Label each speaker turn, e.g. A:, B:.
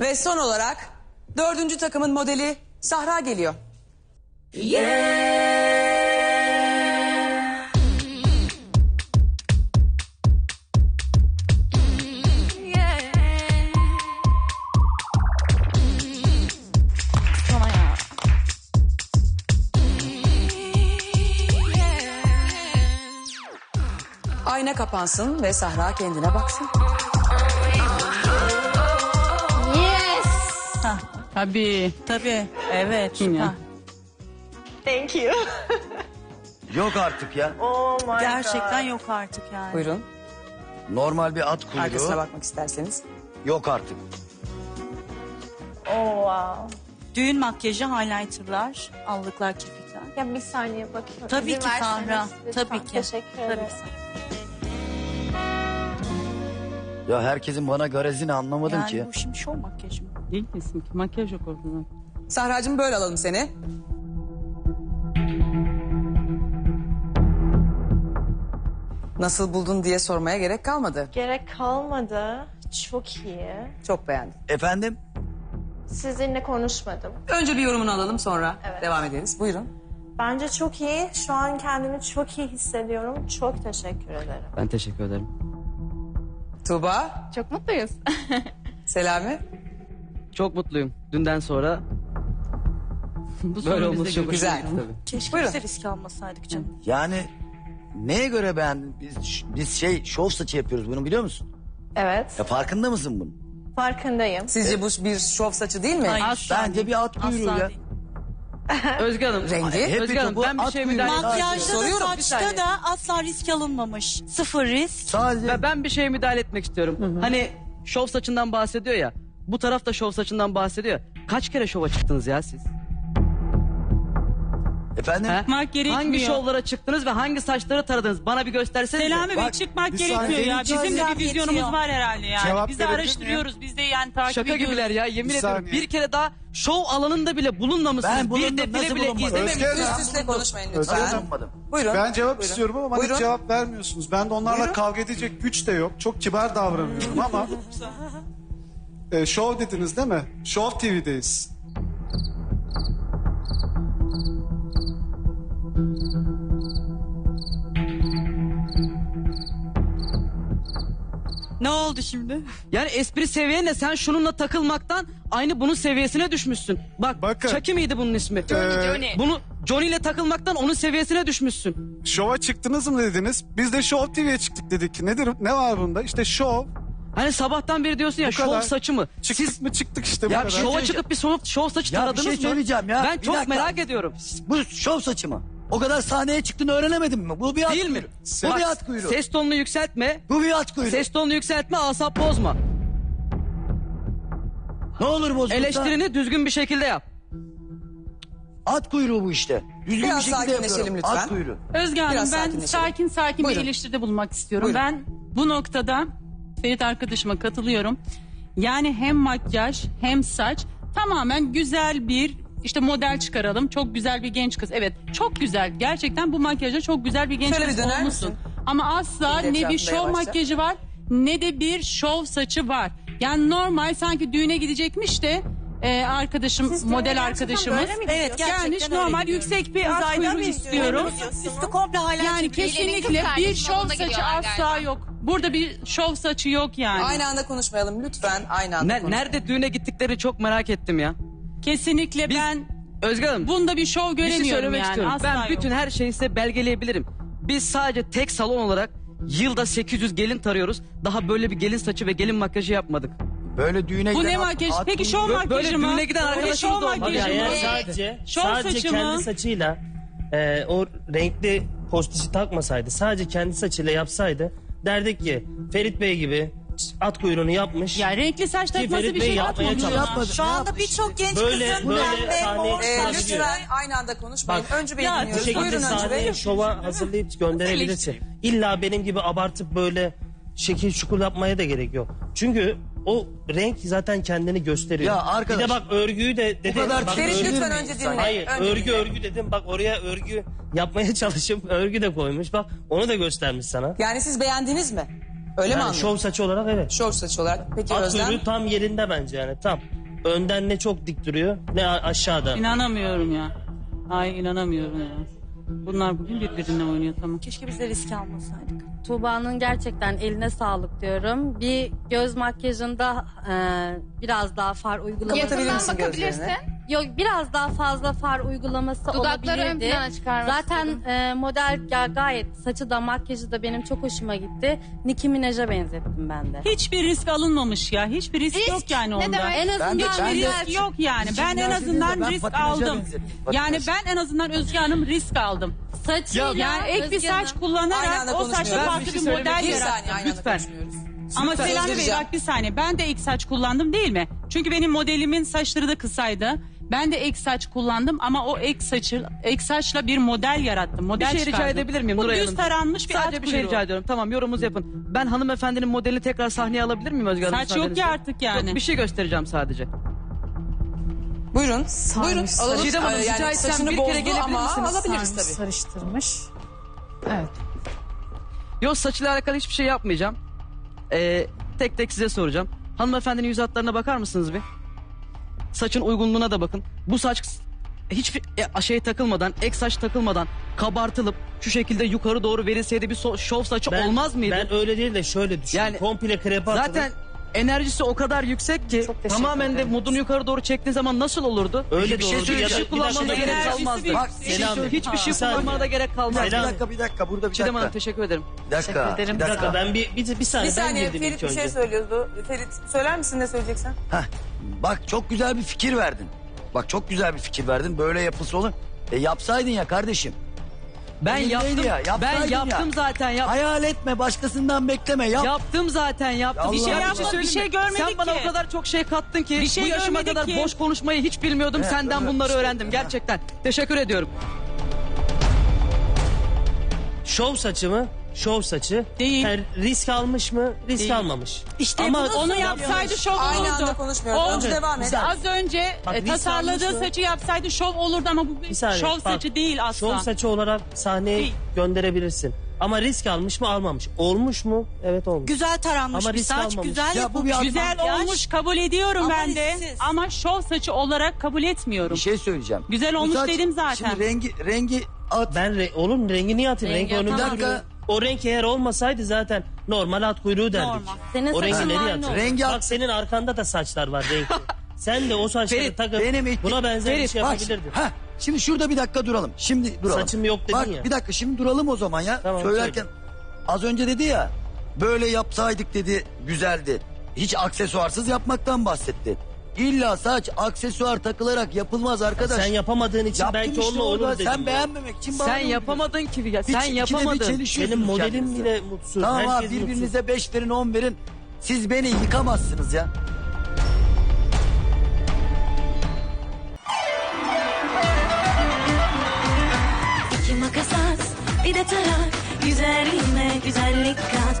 A: Ve son olarak dördüncü takımın modeli Sahra geliyor.
B: Ya.
A: Ayna kapansın ve Sahra kendine baksın.
B: Tabii. Tabii. Evet. Ha.
C: Thank you.
D: Yok artık ya.
C: Oh my
B: Gerçekten
C: God.
B: yok artık yani.
A: Buyurun
D: Normal bir at
A: arkasına
D: kuyruğu.
A: bakmak isterseniz.
D: Yok artık.
C: Oh wow.
B: Düğün makyajı, highlighterlar, allıklar, kirpikler.
C: Ya bir saniye bakıyorum.
B: Tabii
C: İzin
B: ki
C: verseniz
B: Sahra.
C: lütfen.
B: Tabii ki.
C: Teşekkür
B: Tabii
C: ederim.
B: ki.
D: Ya herkesin bana garezini anlamadım
B: Yani
D: ki.
B: bu şimdi şov makyajı mı?
E: Değil misin ki? Makyaj yok orada.
A: Sahracığım böyle alalım seni. Nasıl buldun diye sormaya gerek kalmadı.
C: Gerek kalmadı. Çok iyi.
A: Çok beğendim.
D: Efendim?
C: Sizinle konuşmadım.
A: Önce bir yorumunu alalım sonra
C: Evet.
A: devam ederiz. Buyurun.
C: Bence çok iyi. Şu an kendimi çok iyi hissediyorum. Çok teşekkür ederim.
E: Ben teşekkür ederim.
A: Tuğba,
B: Çok mutluyuz.
A: Selami.
E: Çok mutluyum. Dünden sonra
B: Bu
E: böyle olması çok
A: güzel.
E: tabii.
B: Keşke
A: Buyurun.
B: biz de risk almasaydık canım.
D: Yani neye göre beğendin? Biz, biz şey şov saçı yapıyoruz bunu biliyor musun?
C: Evet.
D: Ya farkında mısın bunun?
C: Farkındayım.
A: Sizce bu bir şov saçı değil mi?
B: Hayır.
E: Asla
D: Bence
E: değil.
D: bir at kuyruğu
B: Asla
D: ya.
B: değil.
E: Özge Hanım.
A: Rengi?
D: Hep
E: Özge Hanım ben bir şey müdahale.
B: Makyajda
A: Soruyorum,
B: da
A: bir
B: saçta
A: saniye.
B: da asla risk alınmamış. Sıfır risk.
D: Sadece
E: Ben, ben bir şeye müdahale etmek istiyorum. Hani şov saçından bahsediyor ya. Bu taraf da şov saçından bahsediyor. Kaç kere şova çıktınız ya siz?
D: efendim
E: He?
F: Çıkmak gerekmiyor.
E: Hangi şovlara çıktınız ve hangi saçları taradınız? Bana bir göstersenize.
F: Selami Bey
D: Bak,
F: çıkmak
D: bir
F: gerekmiyor
D: saniye,
F: ya. Bizim de bir vizyonumuz
B: Yetiyor.
F: var herhalde yani.
G: Cevap
F: Biz de
G: verebilir
F: araştırıyoruz. Biz de yani takip
E: Şaka
F: ediyoruz.
E: gibiler ya yemin
G: Bir
E: ediyorum.
G: saniye.
E: Bir kere daha şov alanında bile bulunmamışsınız.
D: Ben bulundum,
E: bir defile
D: nasıl
E: bile
D: bulunmadım?
E: izlememişsiniz.
G: Özge Hanım.
A: Üst üste konuşmayın lütfen.
G: Hanım.
D: Anlamadım.
A: Buyurun.
G: Ben cevap
A: Buyurun.
G: istiyorum ama bana
A: Buyurun.
G: cevap vermiyorsunuz. Ben de onlarla
A: Buyurun.
G: kavga edecek güç de yok. Çok kibar davranıyorum ama... e, show dediniz değil mi? Show TV'deyiz.
F: Ne oldu şimdi?
E: Yani espri seviyenle sen şununla takılmaktan aynı bunun seviyesine düşmüşsün. Bak
G: Bakın.
E: Chucky miydi bunun ismi?
G: Ee,
E: Bunu Johnny ile takılmaktan onun seviyesine düşmüşsün.
G: Şova çıktınız mı dediniz? Biz de Show TV'ye çıktık dedik. Nedir? Ne var bunda? İşte show.
E: Hani sabahtan beri diyorsun ya
G: Bu
E: şov
G: kadar.
E: saçı mı?
G: Çıktık mı çıktık işte bu
E: Ya
G: kadar.
E: şova çıkıp bir şov, şov saçı
D: Ya bir
E: taradınız
D: şey
E: mı?
D: söyleyeceğim ya.
E: Ben
D: Bir
E: çok
D: dakika.
E: merak ediyorum.
D: Bu şov saçı mı? O kadar sahneye çıktın öğrenemedin mi? Bu bir at
E: Değil mi?
D: kuyruğu. Bu
E: Bak,
D: bir at kuyruğu.
E: Ses tonunu yükseltme.
D: Bu bir at kuyruğu.
E: Ses tonunu yükseltme asap bozma.
D: Ne olur bozulursa
E: Eleştirini düzgün bir şekilde yap.
D: at kuyruğu bu işte. Düzgün
A: Biraz
D: bir şekilde
A: sakinleşelim
D: yapıyorum.
A: lütfen.
D: At kuyruğu.
F: Özge Hanım
A: Biraz
F: ben
A: sakinleşelim.
F: sakin sakin
A: Buyurun.
F: bir eleştiride bulunmak istiyorum.
A: Buyurun.
F: Ben bu noktada Ferit arkadaşıma katılıyorum. Yani hem makyaj hem saç tamamen güzel bir işte model çıkaralım. Çok güzel bir genç kız. Evet çok güzel. Gerçekten bu makyajda çok güzel bir genç
A: Şöyle bir
F: kız
A: döner
F: olmuşsun.
A: misin?
F: Ama asla
A: Elin
F: ne bir şov
A: yavaşça.
F: makyajı var ne de bir şov saçı var. Yani normal sanki düğüne gidecekmiş de e, arkadaşım
C: Siz
F: model arkadaşımız
B: Evet, gerçekten
F: gelmiş
B: öyle
F: normal yüksek bir kuyruğu
B: mı
F: istiyorum.
B: Üstü komple highlighter.
F: Yani kesinlikle bir şov saçı asla yok. Burada bir şov saçı yok yani.
A: Aynı anda konuşmayalım lütfen. Aynı anda
E: Ne-
A: konuşmayalım.
E: nerede düğüne gittikleri çok merak ettim ya.
F: Kesinlikle
E: Biz-
F: ben
E: Özge Hanım
F: bunda bir şov
E: bir şey
F: göremiyorum
E: söylemek
F: yani.
E: istiyorum.
F: Asla
E: Ben
F: yok.
E: bütün her şeyi size belgeleyebilirim. Biz sadece tek salon olarak yılda 800 gelin tarıyoruz. Daha böyle bir gelin saçı ve gelin makyajı yapmadık.
D: Böyle düğüne
F: Bu
D: giden
F: ne
D: at-
F: makyaj?
D: at
F: Peki şov
E: Böyle
F: makyajı mı?
E: düğüne giden
F: Peki
E: arkadaşımız
F: şov
E: da olmadı.
F: makyajı
E: Yani
F: mı?
H: sadece
F: Şov
H: sadece
F: saçı
H: kendi
F: mı?
H: saçıyla e, o renkli postişi takmasaydı sadece kendi saçıyla yapsaydı derdik ki Ferit Bey gibi at kuyruğunu yapmış.
F: Ya renkli saç takması
H: Ferit
F: bir
H: Bey
F: şey
H: yapmaya
F: yapmıyor.
D: çalıştı.
B: Şu anda birçok genç
H: Böyle-
B: kızın
H: böyle
B: pembe,
H: sahneye
B: mor saçı.
A: lütfen aynı anda konuşmayın.
H: Bak,
A: Önce beni
F: ya,
H: bu
A: dinliyoruz.
H: şekilde
A: Buyurun önce
H: sahneye
A: bey.
H: şova hazırlayıp gönderebilirsin. İlla benim gibi abartıp böyle şekil şukul yapmaya da gerek yok. Çünkü o renk zaten kendini gösteriyor.
D: Ya arkadaş,
H: bir de bak örgüyü de dedim.
D: kadar
H: bak,
A: Ferit
H: örgü-
A: lütfen önce dinle.
H: Hayır
A: Önce
H: örgü
A: dinle.
H: örgü dedim bak oraya örgü yapmaya çalışıp örgü de koymuş bak onu da göstermiş sana.
A: Yani siz beğendiniz mi? Öyle mi
H: yani
A: anladın?
H: şov saçı olarak evet.
A: Şov saçı olarak. Peki
H: At
A: Özlem?
H: kuyruğu tam yerinde bence yani tam. Önden ne çok dik duruyor ne aşağıda.
F: İnanamıyorum ya. Ay inanamıyorum ya. Bunlar bugün birbirine oynuyor tamam.
B: Keşke biz de risk almasaydık.
I: Tuğba'nın gerçekten eline sağlık diyorum. Bir göz makyajında e, biraz daha far uygulaması.
A: Kapatabilir misin gözlerini?
I: Yok biraz daha fazla far uygulaması
J: Dudakları ön
I: olabilirdi.
J: plana çıkarmak
I: Zaten
J: istedim.
I: e, model ga- gayet saçı da makyajı da benim çok hoşuma gitti. Nicki Minaj'a benzettim ben de.
F: Hiçbir risk alınmamış ya. Hiçbir risk,
J: Risk?
F: yok yani
J: Ne
F: onda.
J: demek?
I: En azından
D: Ben de- ben
F: Hiçbir
D: de-
F: risk yok yani. Ben en azından
D: ben
F: risk aldım.
D: benzettim,
F: Yani ben en azından Özge Hanım risk aldım.
I: saçıyla
F: Yani ek bir
I: Özge
F: saç
I: Hanım-
A: Aynı
F: kullanarak
A: anda
F: o
A: konuşmuyoruz.
F: saçla farklı
E: bir, şey söylemek
F: model
A: Bir saniye
F: yarattım.
A: aynı anda
E: Lütfen.
A: konuşmuyoruz.
F: Ama
A: Lütfen,
F: Selami Bey bak bir saniye. Ben de ek saç kullandım değil mi? Çünkü benim modelimin saçları da kısaydı. Ben de ek saç kullandım ama o ek saçı ek saçla bir model yarattım.
E: Bir
F: Model
E: şey rica
F: çıkardım.
E: edebilir miyim
F: Bu
E: Nuray
F: düz
E: Hanım?
F: taranmış bir
E: Sadece
F: at
E: bir şey
F: kuyruğu.
E: rica ediyorum. Tamam yorumunuzu yapın. Ben hanımefendinin modelini tekrar sahneye alabilir miyim Özge Hanım?
F: Saç yok ki
E: müsaadenizle?
F: artık yani.
E: Yok, bir şey göstereceğim sadece.
A: Buyurun. Buyurun. Alalım.
E: Çiğdem Hanım,
A: Ee,
E: rica
A: yani
E: etsem
A: saçını
E: bir kere
A: bozdu
E: gelebilir
A: ama
E: misiniz?
A: alabiliriz tabii.
J: Sarıştırmış. Evet.
E: Yok saçıyla alakalı hiçbir şey yapmayacağım. Ee, tek tek size soracağım. Hanımefendinin yüz hatlarına bakar mısınız bir? Saçın uygunluğuna da bakın. Bu saç hiçbir e, şey takılmadan, ek saç takılmadan kabartılıp şu şekilde yukarı doğru verilseydi bir so- şov saçı olmaz mıydı?
H: Ben öyle değil de şöyle düşün.
E: Yani
H: Komple krepe.
E: Zaten enerjisi o kadar yüksek ki
J: Çok teşekkür
E: tamamen de
J: ederim.
E: modunu yukarı doğru çektiğin zaman nasıl olurdu?
H: Öyle
E: bir şey
H: olurdu.
E: söyleyeceğim.
H: Ya da-
E: Hiçbir kullanmana
H: bir
E: gerek kalmazdı.
F: bir-
D: Bak
H: Selam.
E: Hiçbir şey
H: Bir saniye.
E: kullanmana da gerek
D: Bir
E: kalmazdı.
D: dakika, bir dakika, bir dakika. Burada bir
E: Çiğdem Hanım
D: dakika.
E: teşekkür ederim.
D: Bir dakika,
J: Teşekkür ederim.
D: bir
H: Bir dakika
D: dakika.
H: ben bir, bir, bir saniye,
A: Bir saniye
H: ben girdim
A: Ferit
H: ilk
A: bir
H: önce.
A: şey söylüyordu. Ferit söyler misin ne söyleyeceksen?
D: Heh, bak çok güzel bir fikir verdin. Bak çok güzel bir fikir verdin. Böyle yapısı olur. E yapsaydın ya kardeşim.
E: Ben yaptım.
D: ya,
E: ben yaptım
D: ya.
E: zaten. Yap,
D: Hayal etme başkasından bekleme. Yap.
E: Yaptım zaten yaptım.
D: Bir şey
E: söyleyeyim
F: bir şey görmedik
E: Sen bana
F: ki.
E: o kadar çok şey kattın ki.
F: Bir şey
E: bu yaşıma kadar
F: ki.
E: boş konuşmayı hiç bilmiyordum.
D: Evet,
E: Senden bunları
D: işte.
E: öğrendim gerçekten. Teşekkür ediyorum.
H: Şov saçı mı? Şov saçı.
F: Değil.
H: Yani risk almış mı? Risk
F: Değil.
H: almamış.
F: İşte
H: Ama
F: onu yapsaydı şov
A: Aynı
F: olurdu.
A: anda konuşmuyoruz.
F: Oldu.
A: Önce devam et.
F: Az önce
H: Bak,
F: e,
H: risk
F: tasarladığı
H: almış mı?
F: saçı yapsaydı şov olurdu ama bu bir
H: Bir saniye.
F: şov
H: bak,
F: saçı değil asla.
H: Şov saçı olarak sahneye
F: Değil.
H: gönderebilirsin. Ama risk almış mı almamış. Olmuş mu? Evet olmuş.
B: Güzel taranmış
H: Ama
B: bir
H: risk
B: saç,
H: almamış.
B: güzel
D: Ya bu bir.
F: Güzel
B: makyaj.
F: olmuş kabul ediyorum
B: Ama
F: ben de.
B: risksiz.
F: Ama şov saçı olarak kabul etmiyorum.
D: Bir şey söyleyeceğim.
F: Güzel
D: Bu
F: olmuş
D: saç-
F: dedim zaten.
D: Şimdi rengi rengi at.
H: Ben re- oğlum rengi niye atayım?
I: Rengi
H: Renk önünde
I: atamam.
H: duruyor. O renk eğer olmasaydı zaten normal at kuyruğu derdik.
B: Normal.
I: Senin
H: O rengi
I: saçın
H: nereye
I: aynı oldu.
D: Rengi
H: Bak
D: at.
H: senin arkanda da saçlar var renkli. Sen de o saçları
D: Ferit,
H: takıp
D: benim ihti-
H: buna benzer bir
D: Ferit,
H: şey
D: bak,
H: yapabilirdin.
D: heh, şimdi şurada bir dakika duralım. Şimdi duralım.
H: Saçım yok dedin
D: bak,
H: ya.
D: bir dakika şimdi duralım o zaman ya.
H: Tamam,
D: Söylerken az önce dedi ya böyle yapsaydık dedi güzeldi. Hiç aksesuarsız yapmaktan bahsetti. İlla saç aksesuar takılarak yapılmaz arkadaş.
H: Sen yapamadığın için
D: Yaptın
H: belki
D: işte
H: onunla
D: orada.
H: olur dedim.
D: Sen
H: ya.
D: beğenmemek için
E: Sen
D: bağırıyorsun.
E: yapamadın ki. Ya, sen
D: ikide bir
E: yapamadın.
D: çelişiyorsunuz
H: Benim modelim
D: kendinize.
H: bile mutsuz.
D: Tamam abi
H: Herkes
D: birbirinize
H: mutsuz.
D: 5 verin 10 verin. Siz beni yıkamazsınız ya.
K: İki makas at, bir de tarak. Güzelliğime güzellik kat.